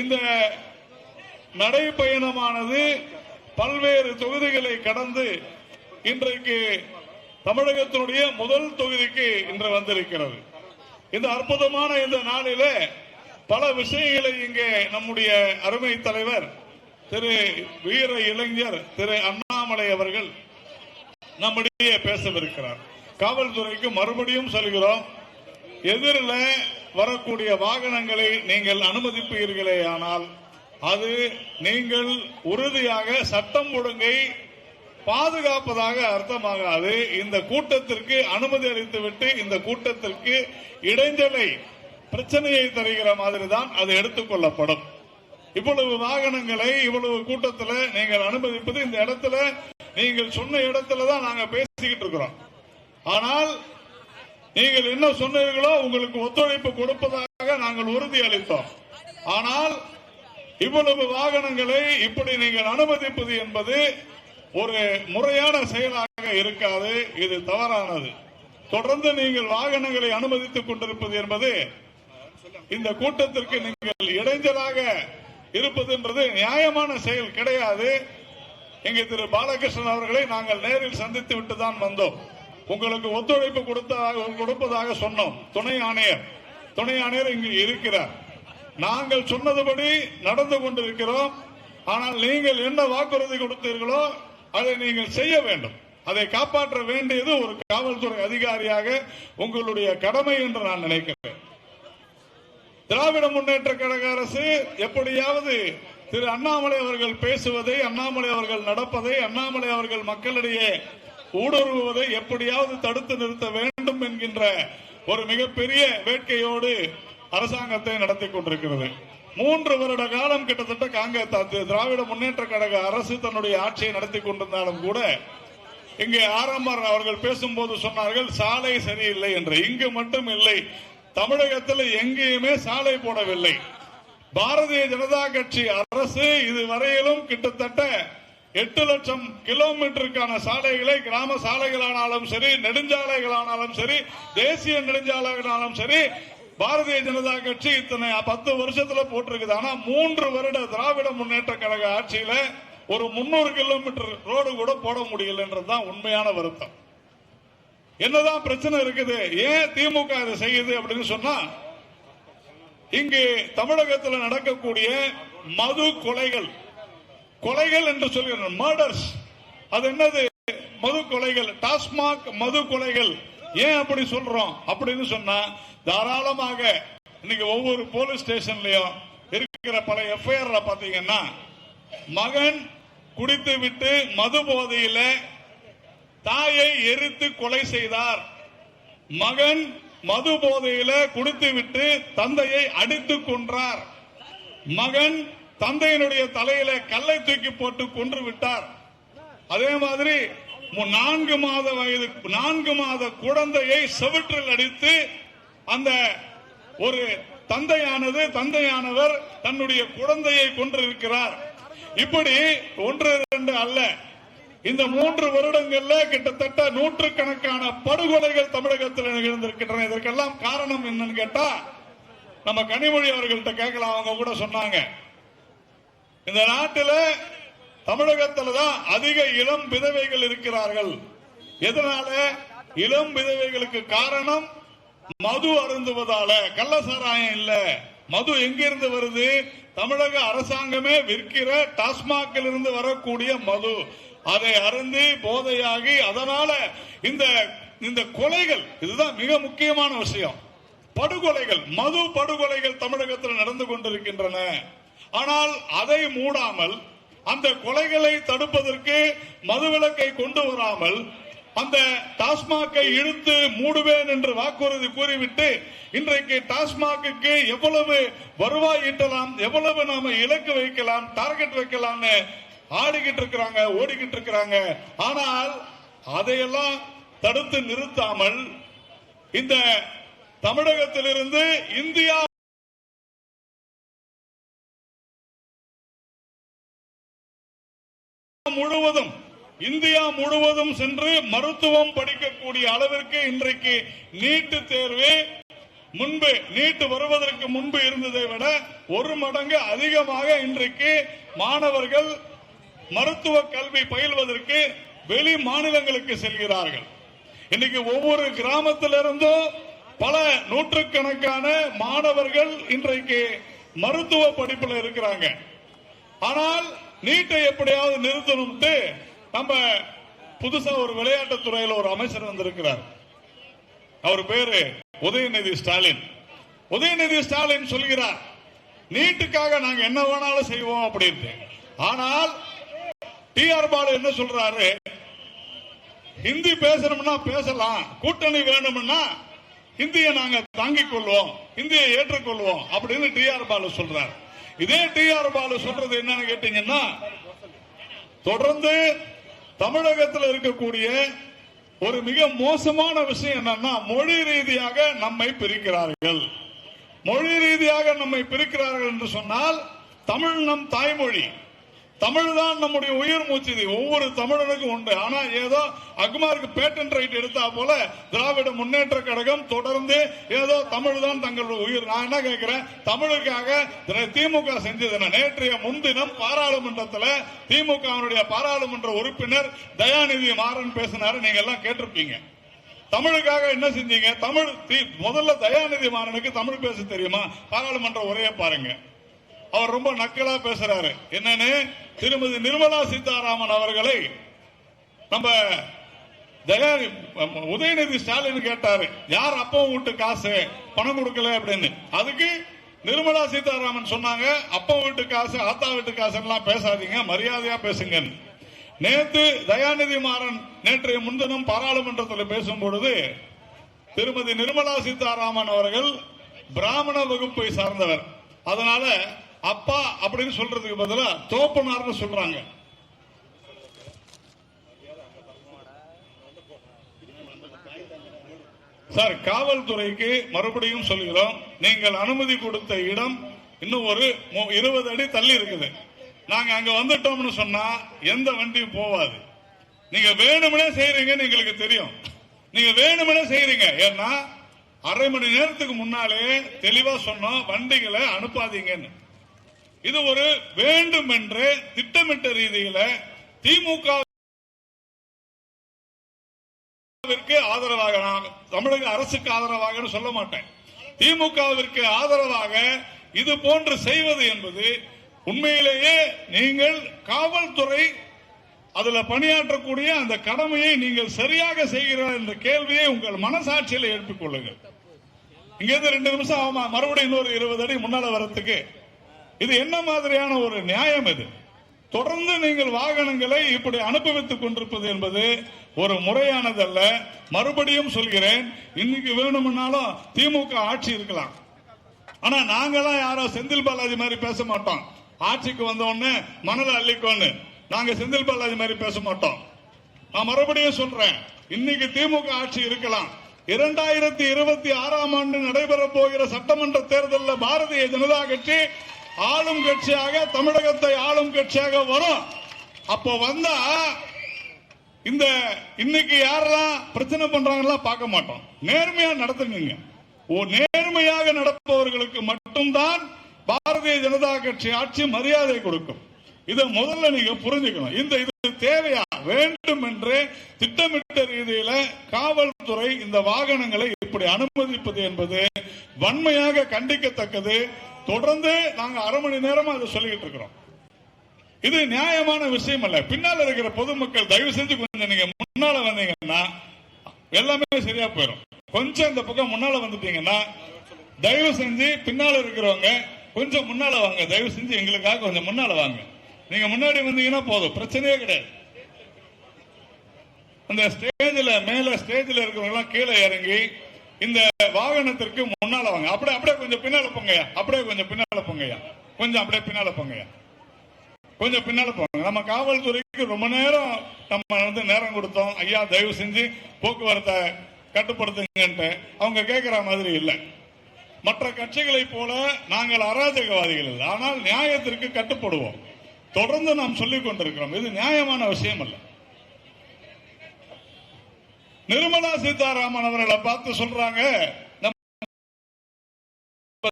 இந்த நடைப்பயணமானது பல்வேறு தொகுதிகளை கடந்து இன்றைக்கு தமிழகத்தினுடைய முதல் தொகுதிக்கு இன்று வந்திருக்கிறது. இந்த அற்புதமான இந்த நாளில பல விஷயங்களை இங்கே நம்முடைய அருமை தலைவர் திரு வீர இளைஞர் திரு அண்ணாமலை அவர்கள் நம்முடைய பேசவிருக்கிறார். காவல்துறைக்கு மறுபடியும் சொல்கிறோம் எதிரில் வரக்கூடிய வாகனங்களை நீங்கள் அனுமதிப்பீர்களே ஆனால் அது நீங்கள் உறுதியாக சட்டம் ஒழுங்கை பாதுகாப்பதாக அர்த்தமாகாது. இந்த கூட்டத்திற்கு அனுமதி அளித்துவிட்டு இந்த கூட்டத்திற்கு இடைஞ்சலை பிரச்சனையை தருகிற மாதிரி தான் அது எடுத்துக்கொள்ளப்படும் இவ்வளவு வாகனங்களை இவ்வளவு கூட்டத்தில் நீங்கள் அனுமதிப்பது இந்த இடத்துல நீங்கள் சொன்ன இடத்துல தான் நாங்கள் பேசிக்கிட்டு இருக்கிறோம். ஆனால் நீங்கள் என்ன சொன்னீர்களோ உங்களுக்கு ஒத்துழைப்பு கொடுப்பதாக நாங்கள் உறுதி அளித்தோம் ஆனால் இவ்வளவு வாகனங்களை இப்படி நீங்கள் அனுமதிப்பது என்பது ஒரு முறையான செயலாக இருக்காது இது தவறானது. தொடர்ந்து நீங்கள் வாகனங்களை அனுமதித்துக் கொண்டிருப்பது என்பது இந்த கூட்டத்திற்கு நீங்கள் இடைஞ்சலாக இருப்பது என்பது நியாயமான செயல் கிடையாது. இங்கே திரு பாலகிருஷ்ணன் அவர்களை நாங்கள் நேரில் சந்தித்து விட்டு தான் வந்தோம். உங்களுக்கு ஒத்துழைப்பு கொடுத்ததாக கொடுப்பதாக சொன்னோம். துணை ஆணையர். துணை ஆணையர் இங்கு இருக்கிறார். நாங்கள் சொன்னதுபடி நடந்து கொண்டிருக்கிறோம். ஆனால் நீங்கள் என்ன வாக்குறுதி கொடுத்தீர்களோ அதை நீங்கள் செய்ய வேண்டும். அதை காப்பாற்ற வேண்டியது ஒரு காவல்துறை அதிகாரியாக உங்களுடைய கடமை என்று நான் நினைக்கிறேன். திராவிட முன்னேற்ற கழக அரசு எப்படியாவது திரு அண்ணாமலை அவர்கள் பேசுவதை அண்ணாமலை அவர்கள் நடப்பதை அண்ணாமலை அவர்கள் மக்களிடையே ஊடுருவுவதை எப்படியாவது தடுத்து நிறுத்த வேண்டும் என்கின்ற ஒரு மிகப்பெரிய வேட்கையோடு அரசாங்கத்தை நடத்தி கொண்டிருக்கிறது. மூன்று வருட காலம் கிட்டத்தட்ட காங்கிரஸ் திராவிட முன்னேற்ற கழக அரசு தன்னுடைய ஆட்சியை நடத்தி கொண்டிருந்தாலும் கூட இங்கே ஆரம்பர் அவர்கள் பேசும்போது சொன்னார்கள் சாலை சரியில்லை என்று. இங்கு மட்டும் இல்லை தமிழகத்தில் எங்கேயுமே சாலை போடவில்லை. பாரதிய ஜனதா கட்சி அரசு இதுவரையிலும் கிட்டத்தட்ட எட்டு லட்சம் கிலோமீட்டருக்கான சாலைகளை கிராம சாலைகளானாலும் சரி நெடுஞ்சாலைகளானாலும் சரி தேசிய நெடுஞ்சாலைகளானாலும் சரி பாரதிய ஜனதா கட்சி இத்தனை பத்து வருஷத்துல போட்டிருக்குது. ஆனா மூன்று வருட திராவிட முன்னேற்ற கழக ஆட்சியில ஒரு முன்னூறு கிலோமீட்டர் ரோடு கூட போட முடியலன்றதுதான் உண்மையான வருத்தம். என்னதான் பிரச்சனை இருக்குது? ஏன் திமுக இதை செய்யுது அப்படின்னு சொன்னா இங்கு தமிழகத்தில் நடக்கக்கூடிய மது கொலைகள் கொலைகள் என்று சொல்கிற மர்டர்ஸ் அது என்னது? மது கொலைகள். டாஸ்மாக் மது கொலைகள். ஏன் அப்படி சொல்றோம்? அப்படின்னு சொன்னா தாராளமாக இன்னைக்கு ஒவ்வொரு போலீஸ் ஸ்டேஷன்லயும் இருக்கிற பல எஃப்ஐஆர் பாத்தீங்கன்னா மகன் குடித்து விட்டு மது போதையில தாயை எரித்து கொலை செய்தார். மகன் மது போதையில குடித்து விட்டு தந்தையை அடித்து கொன்றார். மகன் தந்தையினுடைய தலையில கல்லை தூக்கி போட்டு கொன்று விட்டார். அதே மாதிரி நான்கு மாத வயது நான்கு மாத குழந்தையை செவிற்றில் அடித்து அந்த ஒரு தந்தையானது தந்தையானவர் தன்னுடைய குழந்தையை கொன்றிருக்கிறார். இப்படி ஒன்று இரண்டு அல்ல. இந்த மூன்று வருடங்கள்ல கிட்டத்தட்ட நூற்றுக்கணக்கான படுகொலைகள் தமிழகத்தில் நிகழ்ந்திருக்கின்றன. இதற்கெல்லாம் காரணம் என்னன்னு கேட்டா நம்ம கனிமொழி அவர்கள்ட்ட கேட்கலாம். அவங்க கூட சொன்னாங்க. இந்த நாட்டில் தமிழகத்தில் தான் அதிக இளம் விதவைகள் இருக்கிறார்கள். எதனால? இளம் விதவைகளுக்கு காரணம் மது அருந்துவதால. கள்ளசாராயம் இல்ல. மது எங்கிருந்து வருது? தமிழக அரசாங்கமே விற்கிற டாஸ்மாகில் இருந்து வரக்கூடிய மது. அதை அருந்தி போதையாகி அதனால இந்த இந்த கொலைகள் இதுதான் மிக முக்கியமான விஷயம். படுகொலைகள் மது படுகொலைகள் தமிழகத்தில் நடந்து கொண்டிருக்கின்றன. ஆனால் அதை மூடாமல் அந்த கொலைகளை தடுப்பதற்கு மதுவிலக்கை கொண்டு வராமல் அந்த டாஸ்மாகை இழுத்து மூடுவேன் என்று வாக்குறுதி கூறிவிட்டு இன்றைக்கு டாஸ்மாகுக்கு எவ்வளவு வருவாய் ஈட்டலாம் எவ்வளவு நாம இலக்கு வைக்கலாம் டார்கெட் வைக்கலாம்னு ஆடிக்கிட்டு இருக்கிறாங்க ஓடிக்கிட்டு இருக்கிறாங்க. ஆனால் அதையெல்லாம் தடுத்து நிறுத்தாமல் இந்த தமிழகத்திலிருந்து இந்தியா முழுவதும் இந்தியா முழுவதும் சென்று மருத்துவம் படிக்கக்கூடிய அளவிற்கு இன்றைக்கு நீட்டு தேர்வு முன்பு நீட்டு வருவதற்கு முன்பு இருந்ததை விட ஒரு மடங்கு அதிகமாக இன்றைக்கு மாணவர்கள் மருத்துவ கல்வி பயில்வதற்கு வெளி மாநிலங்களுக்கு செல்கிறார்கள். இன்னைக்கு ஒவ்வொரு கிராமத்திலிருந்தும் பல நூற்றுக்கணக்கான மாணவர்கள் இன்றைக்கு மருத்துவ படிப்புல இருக்கிறாங்க. ஆனால் நீட்டை எப்படியாவது நிறுத்தணும்ட்டு நம்ம புதுசா ஒரு விளையாட்டுத் துறையில ஒரு அமைச்சர் வந்திருக்கிறார். அவர் பேரு உதயநிதி ஸ்டாலின். உதயநிதி ஸ்டாலின் சொல்கிறார் நீட்டுக்காக நாங்க என்ன வேணாலும் செய்வோம் அப்படின்ட்டு. ஆனால் டி ஆர் பாலு என்ன சொல்றாரு ஹிந்தி பேசணும்னா பேசலாம் கூட்டணி வேணும்னா ஹிந்தியை நாங்க தாங்கிக் கொள்வோம் ஹிந்தியை ஏற்றுக்கொள்வோம் அப்படின்னு டி ஆர் பாலு சொல்றாரு. இதே டி ஆர் பாலு சொல்றது என்னன்னு கேட்டீங்கன்னா தொடர்ந்து தமிழகத்தில் இருக்கக்கூடிய ஒரு மிக மோசமான விஷயம் என்னன்னா மொழி ரீதியாக நம்மை பிரிக்கிறார்கள். மொழி ரீதியாக நம்மை பிரிக்கிறார்கள் என்று சொன்னால் தமிழ் நம் தாய்மொழி. தமிழ் தான் நம்முடைய உயிர் மூச்சு இது ஒவ்வொரு தமிழனுக்கும் உண்டு. ஆனா ஏதோ அக்மாருக்கு பேட்டன் ரைட் எடுத்தா போல திராவிட முன்னேற்ற கழகம் தொடர்ந்து ஏதோ தமிழ் தான் தங்களுடைய உயிர். நான் என்ன கேட்கிறேன்? தமிழுக்காக திமுக செஞ்சது என்ன? நேற்றைய முன்தினம் பாராளுமன்றத்தில் திமுகவினுடைய பாராளுமன்ற உறுப்பினர் தயாநிதி மாறன் பேசினாரு. நீங்க எல்லாம் கேட்டிருப்பீங்க. தமிழுக்காக என்ன செஞ்சீங்க? தமிழ் தி- முதல்ல தயாநிதி மாறனுக்கு தமிழ் பேச தெரியுமா? பாராளுமன்ற உரையை பாருங்க. அவர் ரொம்ப நக்கலா பேசுறாரு. என்னன்னு திருமதி நிர்மலா சீதாராமன் அவர்களை நம்ம தயாரி உதயநிதி ஸ்டாலின் கேட்டாரு. யார் அப்பா வீட்டு காசு? பணம் கொடுக்கல? அப்படின்னு. அதுக்கு நிர்மலா சீதாராமன் சொன்னாங்க அப்பா வீட்டு காசு ஆத்தா வீட்டு காசு எல்லாம் பேசாதீங்க மரியாதையா பேசுங்க நேத்து தயாநிதி மாறன் நேற்றைய முன்தினம் பாராளுமன்றத்தில் பேசும் பொழுது திருமதி நிர்மலா சீதாராமன் அவர்கள் பிராமண வகுப்பை சார்ந்தவர். அதனால அப்பா அப்படின்னு சொல்றதுக்கு பதிலா தோப்பனார்னு சொல்றாங்க. சார் காவல்துறைக்கு மறுபடியும் சொல்கிறோம் நீங்கள் அனுமதி கொடுத்த இடம் இன்னும் ஒரு மு- இருபது அடி தள்ளி இருக்குது. நாங்க அங்க வந்துட்டோம்னு சொன்னா எந்த வண்டியும் போவாது. நீங்க வேணும்னே செய்யறீங்கன்னு எங்களுக்கு தெரியும். நீங்க வேணும்னே செய்யறீங்க ஏன்னா அரை மணி நேரத்துக்கு முன்னாலே தெளிவா சொன்னோம் வண்டிகளை அனுப்பாதீங்கன்னு. இது ஒரு வேண்டும் என்று திட்டமிட்ட ரீதியில திமுக திமுகவிற்கு ஆதரவாக நான் தமிழக அரசுக்கு ஆதரவாக சொல்ல மாட்டேன். திமுகவிற்கு ஆதரவாக இது போன்று செய்வது என்பது உண்மையிலேயே நீங்கள் காவல்துறை அதுல பணியாற்றக்கூடிய அந்த கடமையை நீங்கள் சரியாக செய்கிறீர்கள் என்ற கேள்வியை உங்கள் மனசாட்சியில் எழுப்பிக் கொள்ளுங்கள். இங்கிருந்து ரெண்டு நிமிஷம் ஆமா மறுபடியும் இன்னொரு இருபது அடி முன்னால வரத்துக்கு இது என்ன மாதிரியான ஒரு நியாயம் இது? தொடர்ந்து நீங்கள் வாகனங்களை இப்படி அனுபவித்துக் கொண்டிருப்பது என்பது ஒரு முறையானதல்ல. மறுபடியும் சொல்கிறேன் இன்னைக்கு வேணும்னாலும் திமுக ஆட்சி இருக்கலாம். ஆனா நாங்கெல்லாம் யாரோ செந்தில் பாலாஜி மாதிரி பேச மாட்டோம். ஆட்சிக்கு வந்த உடனே மணல அள்ளிக்கோன்னு நாங்க செந்தில் பாலாஜி மாதிரி பேச மாட்டோம். நான் மறுபடியும் சொல்றேன் இன்னைக்கு திமுக ஆட்சி இருக்கலாம். இரண்டாயிரத்தி இருபத்தி ஆறாம் ஆண்டு நடைபெற போகிற சட்டமன்ற தேர்தலில் பாரதிய ஜனதா கட்சி ஆளும் கட்சியாக தமிழகத்தை ஆளும் கட்சியாக வரும். அப்போ வந்தா இந்த இன்னைக்கு யாரெல்லாம் பிரச்சனை பண்றாங்களா பார்க்க மாட்டோம். நேர்மையா நடத்துங்க ஓ நேர்மையாக நடப்பவர்களுக்கு மட்டும்தான் பாரதிய ஜனதா கட்சி ஆட்சி மரியாதை கொடுக்கும். இதை முதல்ல நீங்க புரிஞ்சுக்கணும். இந்த இது தேவையா? வேண்டும் என்று திட்டமிட்ட ரீதியில காவல்துறை இந்த வாகனங்களை இப்படி அனுமதிப்பது என்பது வன்மையாக கண்டிக்கத்தக்கது. தொடர்ந்து நாங்க அரை மணி நேரமா அதை சொல்லிக்கிட்டு இருக்கிறோம். இது நியாயமான விஷயம் அல்ல. பின்னால் இருக்கிற பொதுமக்கள் தயவு செஞ்சு கொஞ்சம் நீங்க முன்னால வந்தீங்கன்னா எல்லாமே சரியா போயிடும் கொஞ்சம் இந்த பக்கம் முன்னால வந்துட்டீங்கன்னா தயவு செஞ்சு பின்னால இருக்கிறவங்க கொஞ்சம் முன்னால வாங்க. தயவு செஞ்சு எங்களுக்காக கொஞ்சம் முன்னால வாங்க. நீங்க முன்னாடி வந்தீங்கன்னா போதும். பிரச்சனையே கிடையாது. அந்த ஸ்டேஜ்ல மேல ஸ்டேஜ்ல இருக்கிறவங்க எல்லாம் கீழே இறங்கி இந்த வாகனத்திற்கு முன்னால வாங்க. அப்படியே அப்படியே கொஞ்சம் பின்னால போங்கய்யா அப்படியே கொஞ்சம் பின்னால போங்கய்யா கொஞ்சம் அப்படியே பின்னால போங்கய்யா கொஞ்சம் பின்னால போங்க. நம்ம காவல்துறைக்கு ரொம்ப நேரம் நம்ம வந்து நேரம் கொடுத்தோம். ஐயா தயவு செஞ்சு போக்குவரத்தை கட்டுப்படுத்துங்கன்ட்டு அவங்க கேட்கிற மாதிரி இல்லை. மற்ற கட்சிகளைப் போல நாங்கள் அராஜகவாதிகள் இல்லை. ஆனால் நியாயத்திற்கு கட்டுப்படுவோம். தொடர்ந்து நாம் சொல்லிக் கொண்டிருக்கிறோம். இது நியாயமான விஷயம் அல்ல. நிர்மலா சீதாராமன் அவர்களை பார்த்து சொல்றாங்க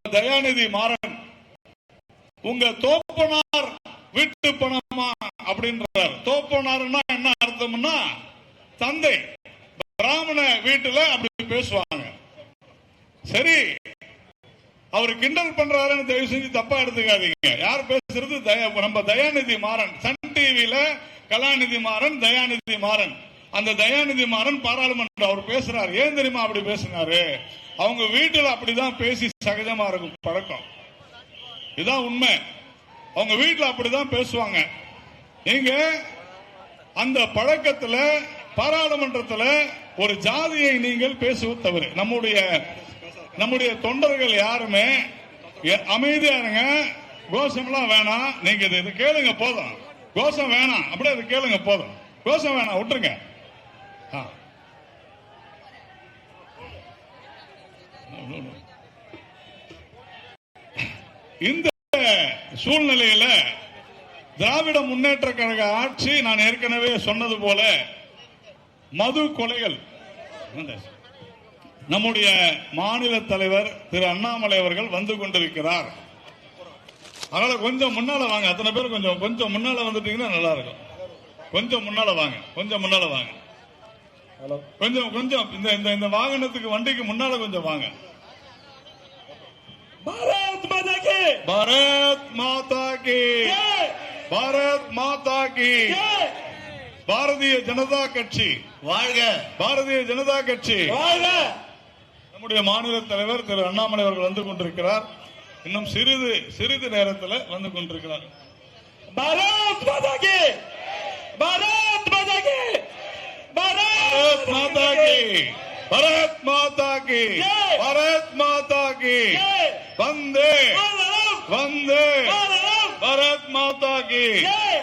தயாநிதி மாறன் உங்க தோப்பனார் வீட்டு பணமா? அப்படின்றார். தோப்பனார்னா என்ன அர்த்தம்னா தந்தை பிராமண வீட்டுல அப்படி பேசுவாங்க. சரி அவர் கிண்டல் பண்றாருன்னு தயவு செஞ்சு தப்பா எடுத்துக்காதீங்க. யார் பேசுறது? தயா- நம்ம தயாநிதி மாறன். சன் டிவியில கலாநிதி மாறன் தயாநிதி மாறன். அந்த தயாநிதி மாறன் பாராளுமன்றம் அவர் பேசுறாரு. ஏன் தெரியுமா அப்படி பேசினாரு? அவங்க வீட்டில் அப்படிதான் பேசி சகஜமா இருக்கும் பழக்கம். இதுதான் உண்மை. அவங்க வீட்டில் அப்படிதான் பேசுவாங்க. நீங்க அந்த பழக்கத்துல பாராளுமன்றத்துல ஒரு ஜாதியை நீங்கள் பேசுவது தவறு. நம்முடைய நம்முடைய தொண்டர்கள் யாருமே அமைதியா இருங்க. கோஷம்லாம் வேணாம். நீங்க இது கேளுங்க போதும். கோஷம் வேணாம். அப்படியே இதை கேளுங்க போதும். கோஷம் வேணாம். விட்டுருங்க. ஆ. இந்த சூழ்நிலையில திராவிட முன்னேற்ற கழக ஆட்சி நான் ஏற்கனவே சொன்னது போல மது கொலைகள். நம்முடைய மாநில தலைவர் திரு அண்ணாமலை அவர்கள் வந்து கொண்டிருக்கிறார். அதனால கொஞ்சம் முன்னால வாங்க. அத்தனை பேர் கொஞ்சம் கொஞ்சம் முன்னால வந்துட்டீங்கன்னா நல்லா இருக்கும். கொஞ்சம் முன்னால வாங்க. கொஞ்சம் முன்னால வாங்க. கொஞ்சம் கொஞ்சம். இந்த இந்த இந்த வாகனத்துக்கு வண்டிக்கு முன்னால கொஞ்சம் வாங்க. பாரத் மாதா கி. பாரத் மாதா கி. பாரத் மாதா கி. பாரதிய ஜனதா கட்சி. வாழ்க. பாரதிய ஜனதா கட்சி. வாழ்க. நம்முடைய மாநில தலைவர் திரு அண்ணாமலை அவர்கள் வந்து கொண்டிருக்கிறார். இன்னும் சிறிது சிறிது நேரத்தில் வந்து கொண்டிருக்கிறார். பாரத் மாதா கி. பாரத் மாதா கி. பாரத் மாதா கி பாரத் மாதா கி ஜெய். பாரத் மாதா கி ஜெய்